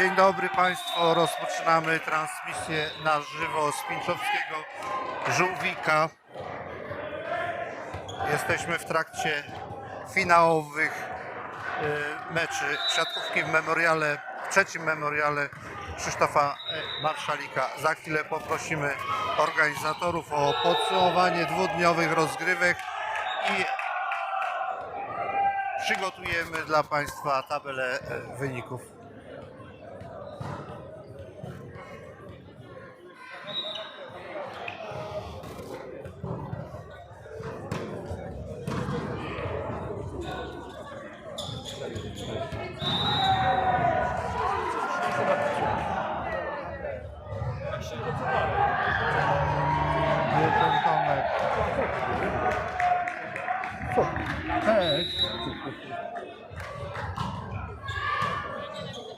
Dzień dobry Państwu. Rozpoczynamy transmisję na żywo z Pińczowskiego Żółwika. Jesteśmy w trakcie finałowych e, meczy siatkówki w memoriale, w trzecim memoriale Krzysztofa e, Marszalika. Za chwilę poprosimy organizatorów o podsumowanie dwudniowych rozgrywek i przygotujemy dla Państwa tabelę e, wyników.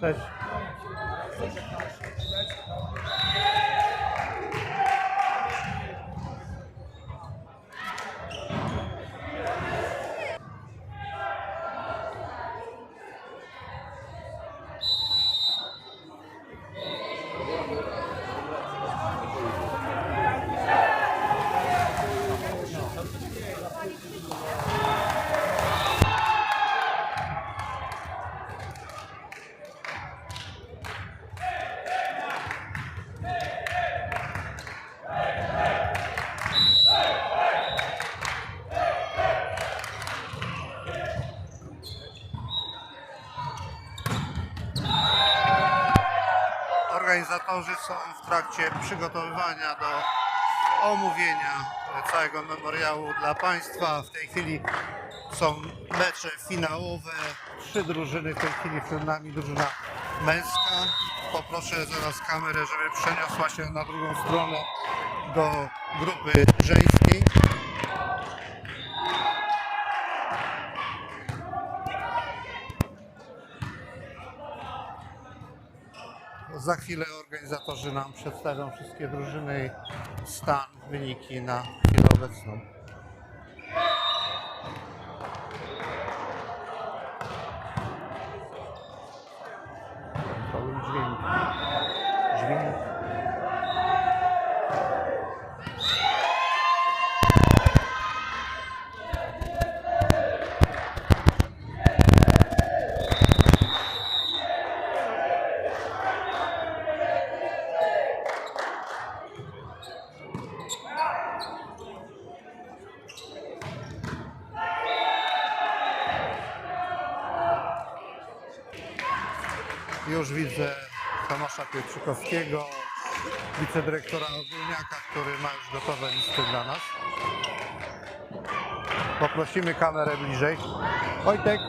在 Organizatorzy są w trakcie przygotowywania do omówienia całego memoriału dla Państwa. W tej chwili są mecze finałowe. Trzy drużyny w tej chwili przed nami. Drużyna męska. Poproszę zaraz kamerę, żeby przeniosła się na drugą stronę do grupy żeńskiej. Za chwilę organizatorzy nam przedstawią wszystkie drużyny stan, wyniki na chwilę obecną. To był dźwięk. Dźwięk. Już widzę Tomasza Pietrzykowskiego, wicedyrektora ogólniaka, który ma już gotowe listy dla nas. Poprosimy kamerę bliżej. Wojtek.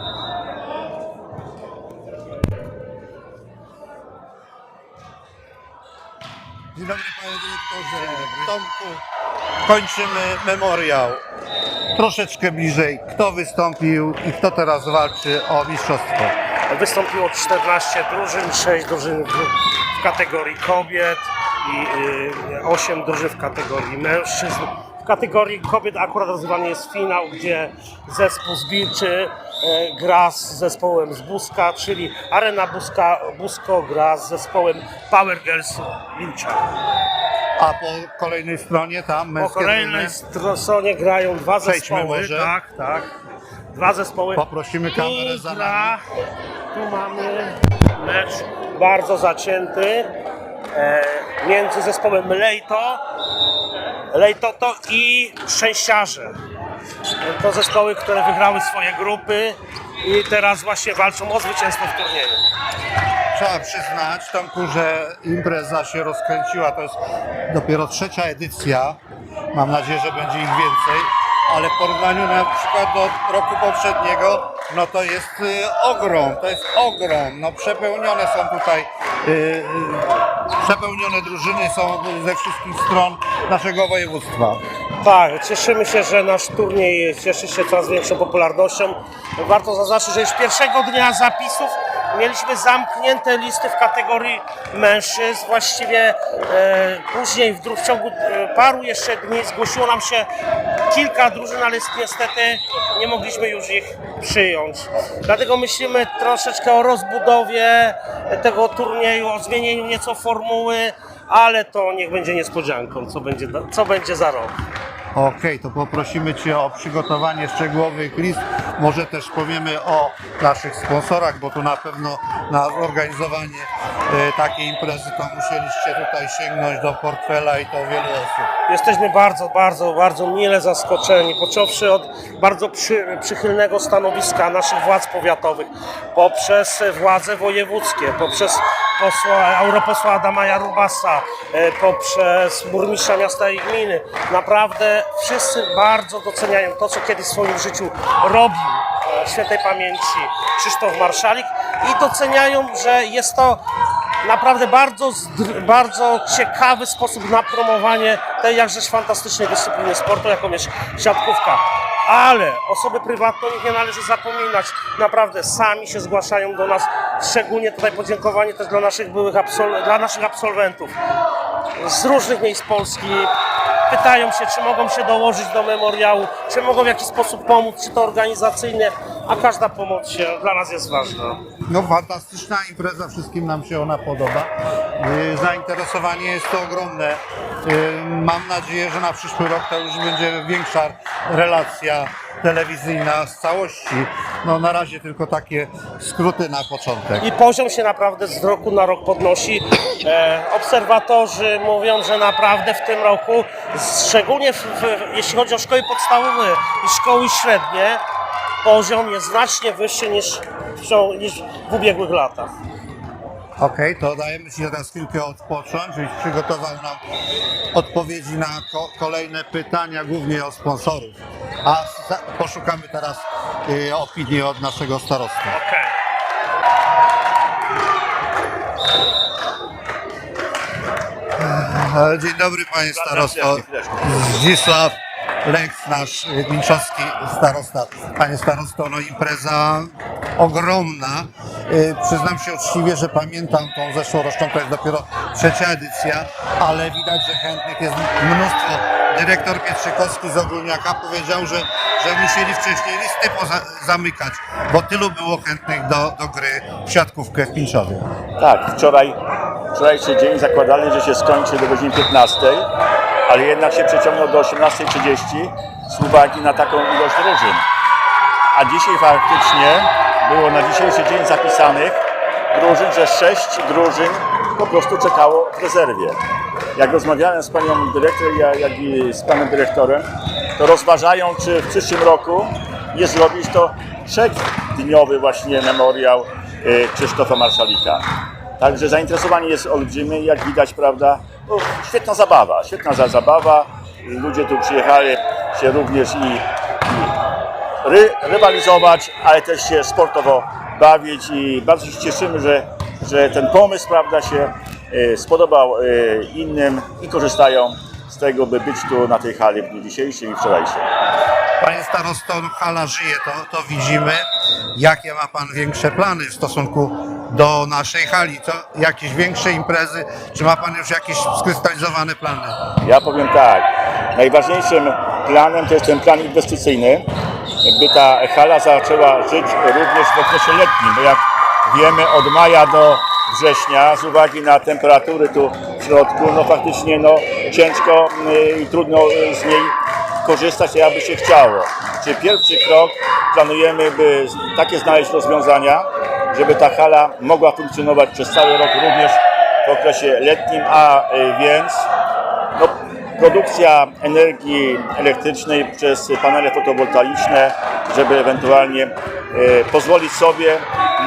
Dzień dobry panie dyrektorze. Tomku, kończymy memoriał. Troszeczkę bliżej. Kto wystąpił i kto teraz walczy o mistrzostwo? Wystąpiło 14 drużyn, 6 drużyn w, kategorii kobiet i y, 8 drużyn w kategorii mężczyzn. W kategorii kobiet akurat rozgrywany jest finał, gdzie zespół z Bilczy e, gra z zespołem z Buska, czyli Arena Buska, Busko gra z zespołem Power Girls Bilcza. A po kolejnej stronie tam Po kolejnej drużyny? stronie grają dwa Przejdźmy zespoły. może. Tak, tak. Dwa zespoły. Poprosimy kamerę za nami. tu mamy mecz bardzo zacięty e, między zespołem Lejto, Lejtoto i Szczęściarze. To zespoły, które wygrały swoje grupy i teraz właśnie walczą o zwycięstwo w turnieju. Trzeba przyznać, Tomku, że impreza się rozkręciła. To jest dopiero trzecia edycja. Mam nadzieję, że będzie ich więcej. Ale w porównaniu na przykład do roku poprzedniego, no to jest y, ogrom, to jest ogrom. No przepełnione są tutaj, y, y, przepełnione drużyny są ze wszystkich stron naszego województwa. Tak, cieszymy się, że nasz turniej cieszy się coraz większą popularnością. Warto zaznaczyć, że już pierwszego dnia zapisów Mieliśmy zamknięte listy w kategorii mężczyzn. Właściwie e, później w, w ciągu e, paru jeszcze dni zgłosiło nam się kilka drużyn, ale niestety nie mogliśmy już ich przyjąć. Dlatego myślimy troszeczkę o rozbudowie tego turnieju, o zmienieniu nieco formuły, ale to niech będzie niespodzianką, co będzie, co będzie za rok. Okej, to poprosimy Cię o przygotowanie szczegółowych list. Może też powiemy o naszych sponsorach, bo tu na pewno na zorganizowanie e, takiej imprezy to musieliście tutaj sięgnąć do portfela i to wielu osób. Jesteśmy bardzo, bardzo, bardzo mile zaskoczeni, począwszy od bardzo przy, przychylnego stanowiska naszych władz powiatowych, poprzez władze wojewódzkie, poprzez posła, europosła Adama Jarubasa, e, poprzez burmistrza miasta i gminy. Naprawdę wszyscy bardzo doceniają to, co kiedyś w swoim życiu robił świętej pamięci Krzysztof Marszalik i doceniają, że jest to naprawdę bardzo, bardzo ciekawy sposób na promowanie tej jakżeż fantastycznej dyscypliny sportu, jaką jest siatkówka. Ale osoby prywatne, o nich nie należy zapominać. Naprawdę sami się zgłaszają do nas. Szczególnie tutaj podziękowanie też dla naszych byłych absol- dla naszych absolwentów z różnych miejsc Polski. Pytają się, czy mogą się dołożyć do memoriału, czy mogą w jakiś sposób pomóc, czy to organizacyjnie, a każda pomoc się dla nas jest ważna. No fantastyczna impreza, wszystkim nam się ona podoba. Yy, Zainteresowanie jest to ogromne. Yy, Mam nadzieję, że na przyszły rok to już będzie większa relacja telewizyjna z całości. No na razie tylko takie skróty na początek. I poziom się naprawdę z roku na rok podnosi. E, obserwatorzy mówią, że naprawdę w tym roku, szczególnie w, w, jeśli chodzi o szkoły podstawowe i szkoły średnie, poziom jest znacznie wyższy niż, niż w ubiegłych latach. Okej, to dajemy Ci teraz chwilkę odpocząć, żebyś przygotował nam odpowiedzi na ko- kolejne pytania, głównie o sponsorów. A poszukamy teraz y, opinii od naszego starosty. Okej. E, Dzień dobry panie starosto. Zdzisław Leks, nasz gminczowski starosta. Panie starosto, no impreza ogromna. Y, Przyznam się uczciwie, że pamiętam tą zeszłoroczną, to jest dopiero trzecia edycja, ale widać, że chętnych jest mnóstwo. Dyrektor Pietrzykowski z Ogólniaka powiedział, że, że musieli wcześniej listy zamykać, bo tylu było chętnych do, do gry w siatkówkę w Pińczowie. Tak, wczoraj, wczorajszy dzień zakładali, że się skończy do godziny 15, ale jednak się przeciągnął do 18.30 z uwagi na taką ilość drużyn. A dzisiaj faktycznie było na dzisiejszy dzień zapisanych drużyn, że sześć drużyn po prostu czekało w rezerwie. Jak rozmawiałem z panią dyrektor, ja- jak i z panem dyrektorem, to rozważają, czy w przyszłym roku nie zrobić to trzechdniowy właśnie memoriał y, Krzysztofa Marszalika. Także zainteresowanie jest olbrzymie, jak widać, prawda? No, świetna zabawa, świetna za- zabawa. Ludzie tu przyjechali się również i ry, rywalizować, ale też się sportowo bawić i bardzo się cieszymy, że, że ten pomysł prawda, się e, spodobał e, innym i korzystają z tego, by być tu na tej hali w dniu dzisiejszym i wczorajszym. Panie starosto, hala żyje, to, to widzimy. Jakie ma Pan większe plany w stosunku do naszej hali? Co, jakieś większe imprezy? Czy ma Pan już jakieś skrystalizowane plany? Ja powiem tak, najważniejszym planem to jest ten plan inwestycyjny, by ta hala zaczęła żyć również w okresie letnim, bo jak wiemy od maja do września z uwagi na temperatury tu w środku, no faktycznie no ciężko y, i trudno y, z niej korzystać, jak by się chciało. Czyli pierwszy krok planujemy, by takie znaleźć rozwiązania, żeby ta hala mogła funkcjonować przez cały rok również w okresie letnim, a y, więc no, produkcja energii elektrycznej przez panele fotowoltaiczne, żeby ewentualnie e, pozwolić sobie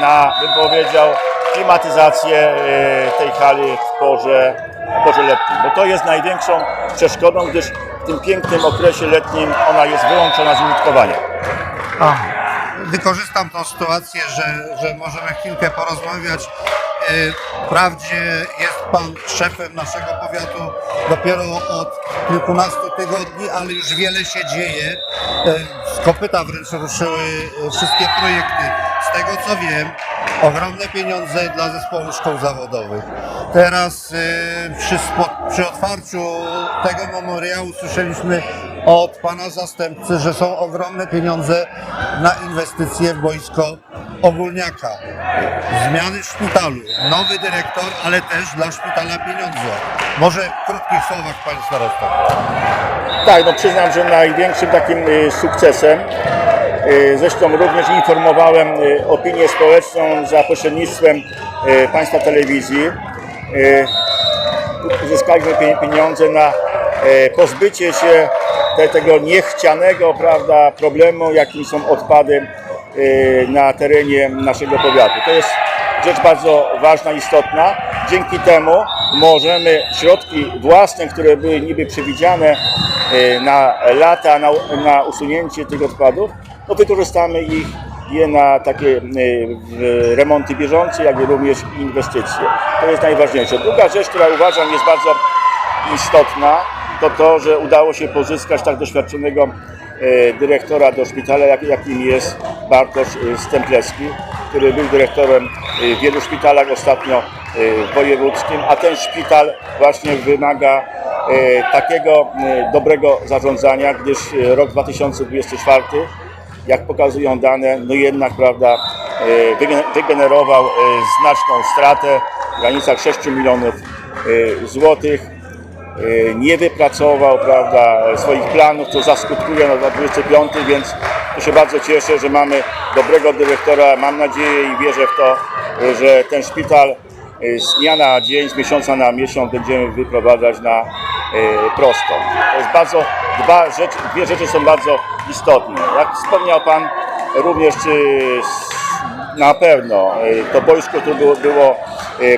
na, bym powiedział, klimatyzację e, tej hali w porze, w porze letnim. Bo to jest największą przeszkodą, gdyż w tym pięknym okresie letnim ona jest wyłączona z użytkowania. Wykorzystam tą sytuację, że, że możemy chwilkę porozmawiać. E, Wprawdzie jest Pan szefem naszego powiatu dopiero od kilkunastu tygodni, ale już wiele się dzieje. E, Z kopyta wręcz ruszyły wszystkie projekty. Z tego co wiem, ogromne pieniądze dla zespołu szkół zawodowych. Teraz y, przy, przy otwarciu tego memoriału słyszeliśmy od pana zastępcy, że są ogromne pieniądze na inwestycje w boisko Ogólniaka. Zmiany w szpitalu, nowy dyrektor, ale też dla szpitala pieniądze. Może w krótkich słowach, panie starosta. Tak, no przyznam, że największym takim y, sukcesem, y, zresztą również informowałem y, opinię społeczną za pośrednictwem Państwa telewizji, uzyskaliśmy pie- pieniądze na pozbycie się te, tego niechcianego prawda, problemu, jakim są odpady y, na terenie naszego powiatu. To jest rzecz bardzo ważna, istotna. Dzięki temu możemy środki własne, które były niby przewidziane y, na lata, na, na usunięcie tych odpadów, to wykorzystamy ich je na takie y, remonty bieżące, jak i również inwestycje. To jest najważniejsze. Druga rzecz, która uważam jest bardzo istotna, to to, że udało się pozyskać tak doświadczonego e, dyrektora do szpitala, jak, jakim jest Bartosz e, Stemplewski, który był dyrektorem e, w wielu szpitalach, ostatnio wojewódzkim, a ten szpital właśnie wymaga takiego dobrego zarządzania, gdyż rok 2024 jak pokazują dane, no jednak prawda, wygen- wygenerował znaczną stratę w granicach 6 milionów złotych. E, Nie wypracował prawda, swoich planów, co zaskutkuje na 25, więc to się bardzo cieszę, że mamy dobrego dyrektora. Mam nadzieję i wierzę w to, że ten szpital e, z dnia na dzień, z miesiąca na miesiąc będziemy wyprowadzać na e, prostą. To jest bardzo, dwa rzeczy, dwie rzeczy są bardzo istotne. Jak wspomniał Pan również na pewno to boisko, które było, było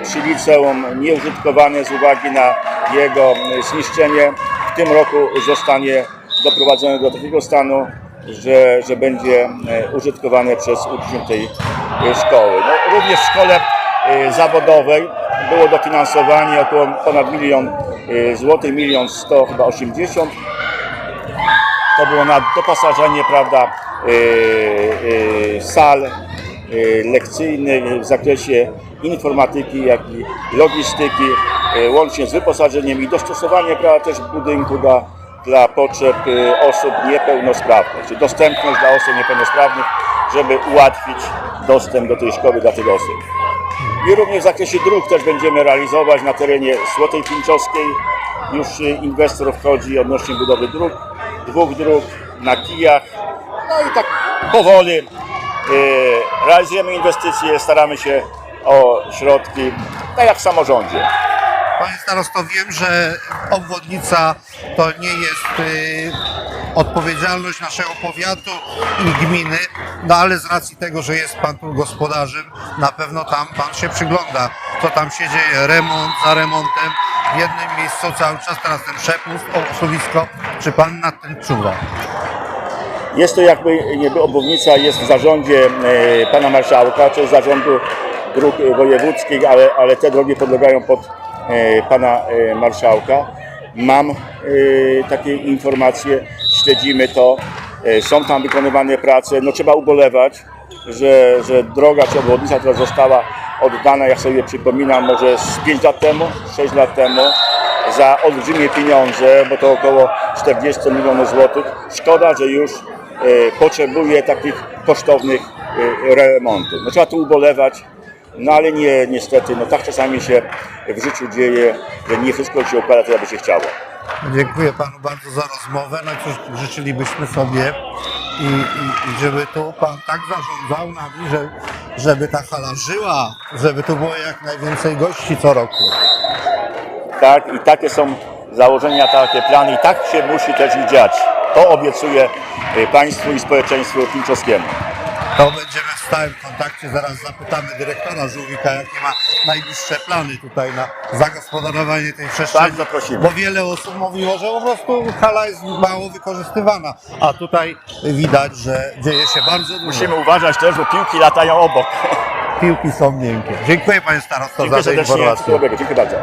przy liceum nieużytkowane z uwagi na jego e, zniszczenie. W tym roku zostanie doprowadzone do takiego stanu, że, że będzie e, użytkowane przez uczniów tej szkoły. No, również w szkole zawodowej było dofinansowanie około ponad milion złotych, milion sto chyba 80 to było na doposażenie, prawda, sal lekcyjnych w zakresie informatyki, jak i logistyki, yy, łącznie z wyposażeniem i dostosowanie, prawda, też budynku dla, dla potrzeb yy, osób niepełnosprawnych, czy dostępność dla osób niepełnosprawnych, żeby ułatwić dostęp do tej szkoły dla tych osób. I również w zakresie dróg też będziemy realizować na terenie Złotej Pińczowskiej. Już y, inwestor wchodzi odnośnie budowy dróg, dwóch dróg na kijach. No i tak powoli realizujemy inwestycje, staramy się o środki, tak jak w samorządzie. Panie starosto, wiem, że obwodnica to nie jest y, odpowiedzialność naszego powiatu i gminy, no ale z racji tego, że jest Pan tu gospodarzem, na pewno tam Pan się przygląda, co tam się dzieje, remont za remontem, w jednym miejscu cały czas teraz ten przepust, osuwisko, czy Pan nad tym czuwa? Jest to jakby niby obwodnica jest w zarządzie e, pana marszałka, czy zarządu dróg e, wojewódzkich, ale, ale te drogi podlegają pod e, pana e, marszałka. Mam takie informacje, śledzimy to, są tam wykonywane prace. No trzeba ubolewać, że, że droga czy obwodnica, która została oddana, jak sobie przypominam, może z 5 lat temu, 6 lat temu, za olbrzymie pieniądze, bo to około 40 milionów złotych. Szkoda, że już potrzebuje takich kosztownych remontów. No, trzeba tu ubolewać, no ale nie, niestety, no tak czasami się w życiu dzieje, że nie wszystko się układa tak, jakby się chciało. Dziękuję Panu bardzo za rozmowę. No cóż, życzylibyśmy sobie i, i, i żeby tu Pan tak zarządzał nami, że, żeby ta hala żyła, żeby tu było jak najwięcej gości co roku. Tak, i takie są założenia, takie plany i tak się musi też dziać. To obiecuję e, Państwu i społeczeństwu pinczowskiemu. To będziemy w stałym kontakcie. Zaraz zapytamy dyrektora Żółwika, jakie ma najbliższe plany tutaj na zagospodarowanie tej przestrzeni. Bardzo prosimy. Bo wiele osób mówiło, że po prostu hala jest mało wykorzystywana, a tutaj widać, że dzieje się bardzo dużo. Musimy uważać też, bo piłki latają obok. Piłki są miękkie. Dziękuję Panie Starosto Dziękuję za tę serdecznie. informację. Wszystkiego dobrego. Dziękuję bardzo.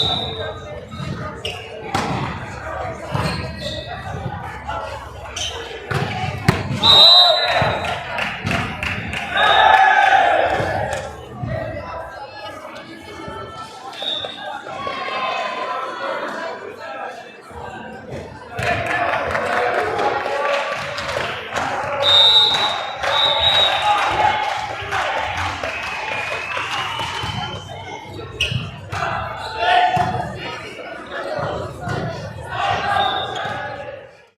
Yeah.